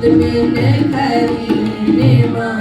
ਤੁਧ ਬਿਨ ਖਰੀ ਨਿਮਾਣੀ